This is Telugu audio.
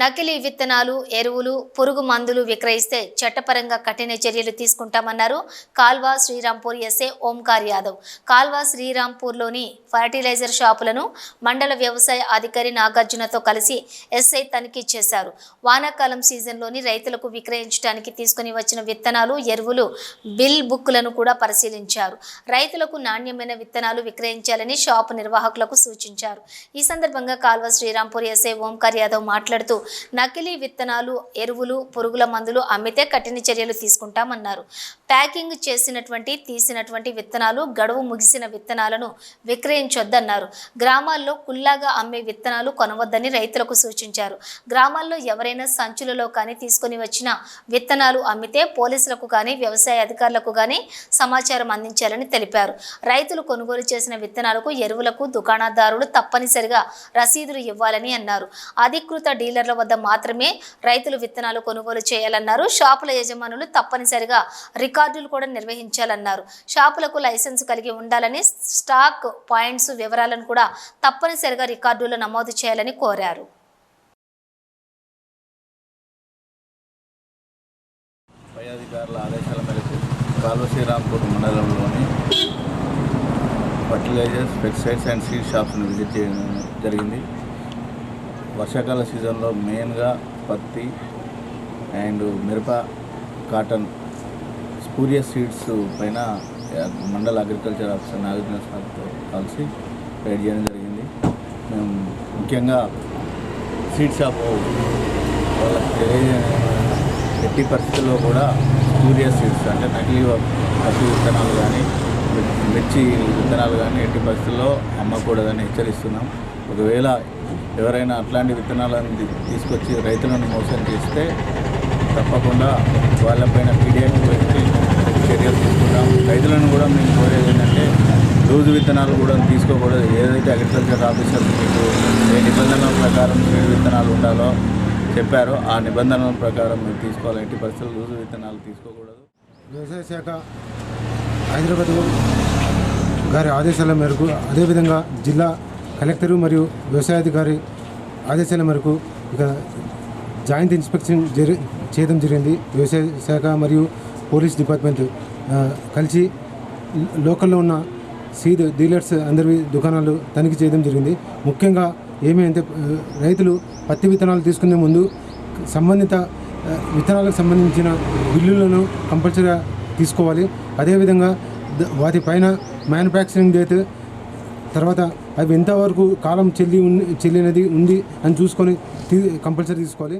నకిలీ విత్తనాలు ఎరువులు పురుగు మందులు విక్రయిస్తే చట్టపరంగా కఠిన చర్యలు తీసుకుంటామన్నారు కాల్వా శ్రీరాంపూర్ ఎస్ఏ ఓంకార్ యాదవ్. కాల్వా శ్రీరాంపూర్లోని ఫర్టిలైజర్ షాపులను మండల వ్యవసాయ అధికారి నాగార్జునతో కలిసి ఎస్ఐ తనిఖీ చేశారు. వానాకాలం సీజన్లోని రైతులకు విక్రయించడానికి తీసుకుని వచ్చిన విత్తనాలు ఎరువులు బిల్ బుక్లను కూడా పరిశీలించారు. రైతులకు నాణ్యమైన విత్తనాలు విక్రయించాలని షాపు నిర్వాహకులకు సూచించారు. ఈ సందర్భంగా కాల్వ శ్రీరాంపూర్ ఎస్ఐ ఓంకార్ యాదవ్ మాట్లాడుతూ నకిలీ విత్తనాలు ఎరువులు పురుగుల మందులు అమ్మితే కఠిన చర్యలు తీసుకుంటామన్నారు. ప్యాకింగ్ చేసినటువంటి తీసినటువంటి విత్తనాలు గడువు ముగిసిన విత్తనాలను విక్రయించొద్దన్నారు. గ్రామాల్లో కుల్లాగా అమ్మే విత్తనాలు కొనవద్దని రైతులకు సూచించారు. గ్రామాల్లో ఎవరైనా సంచులలో కానీ తీసుకొని వచ్చిన విత్తనాలు అమ్మితే పోలీసులకు కానీ వ్యవసాయ అధికారులకు కానీ సమాచారం అందించాలని తెలిపారు. రైతులు కొనుగోలు చేసిన విత్తనాలకు ఎరువులకు దుకాణదారులు తప్పనిసరిగా రసీదులు ఇవ్వాలని అన్నారు. అధికృత డీలర్ల వద్ద మాత్రమే రైతులు విత్తనాలు కొనుగోలు చేయాలన్నారు. షాపుల యజమానులు తప్పనిసరిగా రికార్డులు కూడా నిర్వహించాలన్నారు. షాపులకు లైసెన్స్ కలిగి ఉండాలని స్టాక్ పాయింట్స్ వివరాలను కూడా తప్పనిసరిగా రికార్డులో నమోదు చేయాలని కోరారు. పై అధికారుల ఆదేశాల మేరకు కాలువ శ్రీరాంపూర్ మండలంలోని ఫర్టిలైజర్స్ పెస్టిసైడ్స్ అండ్ సీడ్ షాప్స్ని విజిట్ చేయడం జరిగింది. వర్షాకాల సీజన్లో మెయిన్గా పత్తి అండ్ మిరప కాటన్ స్పూరియస్ సీడ్స్ పైన మండల అగ్రికల్చర్ ఆఫీసర్ నాగార్జున సార్తో కలిసి రైడ్ చేయడం జరిగింది. మేము ముఖ్యంగా సీడ్ షాప్ వాళ్ళకి తెలియజేయడం ఎట్టి పరిస్థితుల్లో కూడా సూర్య సీడ్స్ అంటే నకిలీ పత్తి విత్తనాలు కానీ మిర్చి విత్తనాలు కానీ ఎట్టి పరిస్థితుల్లో అమ్మకూడదని హెచ్చరిస్తున్నాం. ఒకవేళ ఎవరైనా అట్లాంటి విత్తనాలను తీసుకొచ్చి రైతులను మోసం చేస్తే తప్పకుండా వాళ్ళపైన పీడిఎఫ్ పెట్టి చర్యలు తీసుకుంటాం. రైతులను కూడా మేము కోరేది ఏంటంటే లూజు విత్తనాలు కూడా తీసుకోకూడదు. ఏదైతే అగ్రికల్చర్ ఆఫీసర్ మీకు ఏ నిబంధనల ప్రకారం ఏ విత్తనాలు ఉండాలో చెప్పారో ఆ నిబంధనల ప్రకారం మేము తీసుకోవాలి. ఎట్టి పరిస్థితులు లూజు విత్తనాలు తీసుకోకూడదు. వ్యవసాయ శాఖ హైదరాబాద్ గారి ఆదేశాల మేరకు అదేవిధంగా జిల్లా కలెక్టరు మరియు వ్యవసాయాధికారి ఆదేశాల మేరకు ఇక జాయింట్ ఇన్స్పెక్షన్ జరి చేయడం జరిగింది. వ్యవసాయ శాఖ మరియు పోలీస్ డిపార్ట్మెంట్ కలిసి లోకల్లో ఉన్న సీడ్ డీలర్స్ అందరి దుకాణాలు తనిఖీ చేయడం జరిగింది. ముఖ్యంగా ఏమి రైతులు పత్తి విత్తనాలు తీసుకునే ముందు సంబంధిత విత్తనాలకు సంబంధించిన బిల్లులను కంపల్సరీగా తీసుకోవాలి. అదేవిధంగా వాటిపైన మ్యానుఫ్యాక్చరింగ్ డేట్ తర్వాత అవి ఎంతవరకు కాలం చెల్లి చెల్లినది ఉంది అని చూసుకొని తీ కంపల్సరీ తీసుకోవాలి.